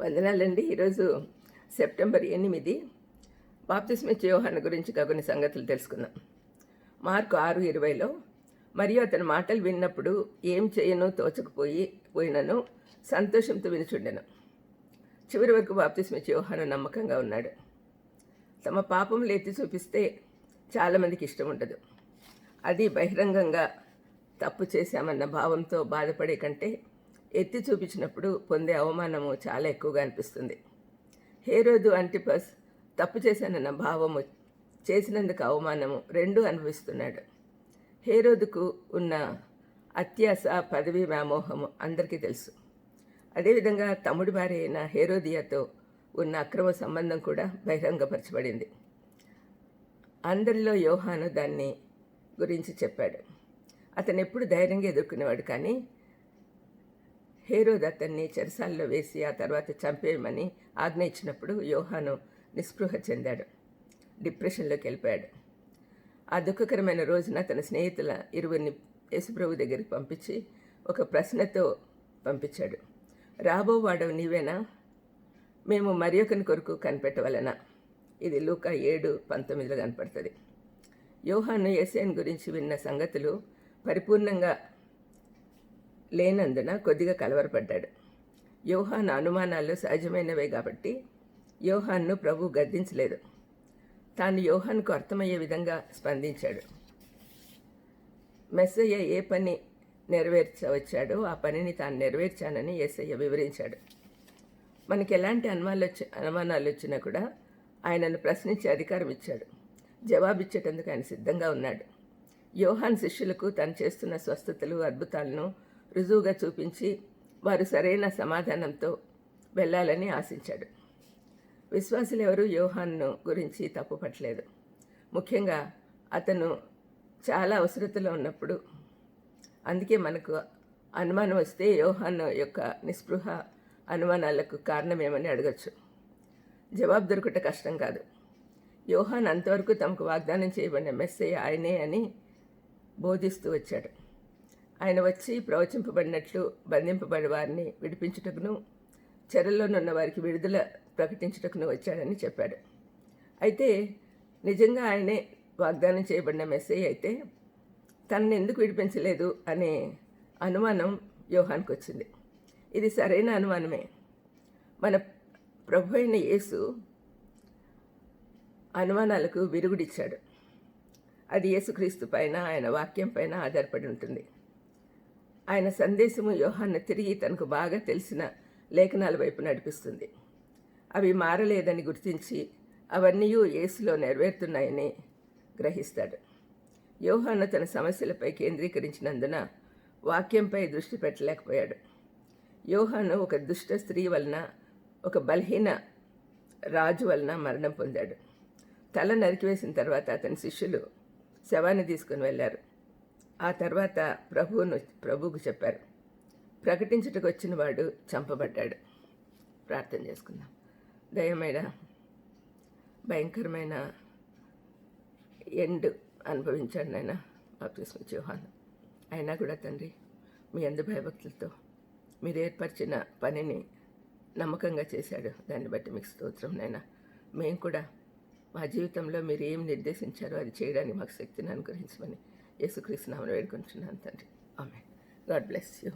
వందనాలండి. ఈరోజు సెప్టెంబర్ ఎనిమిది. బాప్తిస్మిత్ యోహాన్ గురించి కొన్ని సంగతులు తెలుసుకుందాం. మార్కు ఆరు ఇరవైలో మరియు అతని మాటలు విన్నప్పుడు ఏం చేయను? తోచకపోయి పోయినను సంతోషంతో వినిచుండెను. చివరి వరకు బాప్తిస్మిత్ యోహాను నమ్మకంగా ఉన్నాడు. తమ పాపములు ఎత్తి చూపిస్తే చాలామందికి ఇష్టం ఉండదు. అది బహిరంగంగా తప్పు చేశామన్న భావంతో బాధపడే కంటే ఎత్తి చూపించినప్పుడు పొందే అవమానము చాలా ఎక్కువగా అనిపిస్తుంది. హేరోదు అంటిపస్ తప్పు చేశానన్న భావము చేసినందుకు అవమానము రెండూ అనుభవిస్తున్నాడు. హేరోదుకు ఉన్న అత్యాస పదవి వ్యామోహము అందరికీ తెలుసు. అదేవిధంగా తమ్ముడి భార్య అయిన హేరోదియాతో ఉన్న అక్రమ సంబంధం కూడా బహిరంగపరచబడింది. అందరిలో యోహాను దాన్ని గురించి చెప్పాడు. అతను ఎప్పుడు ధైర్యంగా ఎదుర్కొనేవాడు కానీ హేరోద్ అతన్ని చెరసాల్లో వేసి ఆ తర్వాత చంపేయమని ఆజ్ఞ ఇచ్చినప్పుడు యోహాను నిస్పృహ చెందాడు. డిప్రెషన్లోకి వెళ్ళిపోయాడు. ఆ దుఃఖకరమైన రోజున తన స్నేహితుల ఇరువురిని యేసుప్రభు దగ్గరికి పంపించి ఒక ప్రశ్నతో పంపించాడు. రాబోవాడవు నీవేనా? మేము మరి ఒకని కొరకు కనిపెట్టవలన? ఇది లూక ఏడు పంతొమ్మిదిలో కనపడుతుంది. యోహాను ఎస్ఐన్ గురించి విన్న సంగతులు పరిపూర్ణంగా లేనందున కొద్దిగా కలవరపడ్డాడు. యోహాన్ అనుమానాలు సహజమైనవే కాబట్టి యోహాన్ను ప్రభు గద్దించలేదు. తాను యోహాన్కు అర్థమయ్యే విధంగా స్పందించాడు. మెస్సయ్య ఏ పని నెరవేర్చవచ్చాడో ఆ పనిని తాను నెరవేర్చానని ఏసయ్య వివరించాడు. మనకి ఎలాంటి అనుమానాలు వచ్చి అనుమానాలు వచ్చినా కూడా ఆయనను ప్రశ్నించే అధికారం ఇచ్చాడు. జవాబిచ్చేటందుకు ఆయన సిద్ధంగా ఉన్నాడు. యోహాన్ శిష్యులకు తను చేస్తున్న స్వస్థతలు అద్భుతాలను రుజువుగా చూపించి వారు సరైన సమాధానంతో వెళ్ళాలని ఆశించాడు. విశ్వాసులు యోహాన్ను గురించి తప్పుపట్టలేదు. ముఖ్యంగా అతను చాలా అవసరతలో ఉన్నప్పుడు అందుకే మనకు అనుమానం వస్తే యోహాన్ యొక్క నిస్పృహ అనుమానాలకు కారణమేమని అడగచ్చు. జవాబు దొరుకుట కష్టం కాదు. యోహాన్ అంతవరకు తమకు వాగ్దానం చేయబడిన మెస్సే ఆయనే అని బోధిస్తూ వచ్చాడు. ఆయన వచ్చి ప్రవచింపబడినట్లు బంధింపబడి వారిని విడిపించుటకును చెరల్లోనున్న వారికి విడుదల ప్రకటించుటకును వచ్చాడని చెప్పాడు. అయితే నిజంగా ఆయనే వాగ్దానం చేయబడిన మెసేజ్ అయితే తనని ఎందుకు విడిపించలేదు అనే అనుమానం వ్యూహానికి వచ్చింది. ఇది సరైన అనుమానమే. మన ప్రభు అయిన యేసు అనుమానాలకు విరుగుడిచ్చాడు. అది యేసుక్రీస్తు పైన ఆయన వాక్యం పైన ఆధారపడి ఉంటుంది. ఆయన సందేశము యోహాన్ని తిరిగి తనకు బాగా తెలిసిన లేఖనాల వైపు నడిపిస్తుంది. అవి మారలేదని గుర్తించి అవన్నీ యేసులో నెరవేరుతున్నాయని గ్రహిస్తాడు. యోహాను తన సమస్యలపై కేంద్రీకరించినందున వాక్యంపై దృష్టి పెట్టలేకపోయాడు. యోహాను ఒక దుష్ట స్త్రీ వలన ఒక బలహీన రాజు వలన మరణం పొందాడు. తల నరికివేసిన తర్వాత అతని శిష్యులు శవాన్ని తీసుకుని వెళ్ళారు. ఆ తర్వాత ప్రభువును ప్రభువుకు చెప్పారు. ప్రకటించుటకు వచ్చిన వాడు చంపబడ్డాడు. ప్రార్థన చేసుకుందాం. దయమైన భయంకరమైన ఎండ్ అనుభవించాడు నాయన. బాప్తిస్మ యోహాను. అయినా కూడా తండ్రి మీ అందు భయభక్తులతో మీరు ఏర్పరిచిన పనిని నమ్మకంగా చేశాడు. దాన్ని బట్టి మీకు స్తోత్రం నైనా మేము కూడా మా జీవితంలో మీరు ఏం నిర్దేశించారో అది చేయడానికి మాకు శక్తిని అనుగ్రహించమని యేసుక్రీస్తు నామని వేడుకుంటున్నాను తండ్రి. ఆమె గాడ్ బ్లెస్ యూ.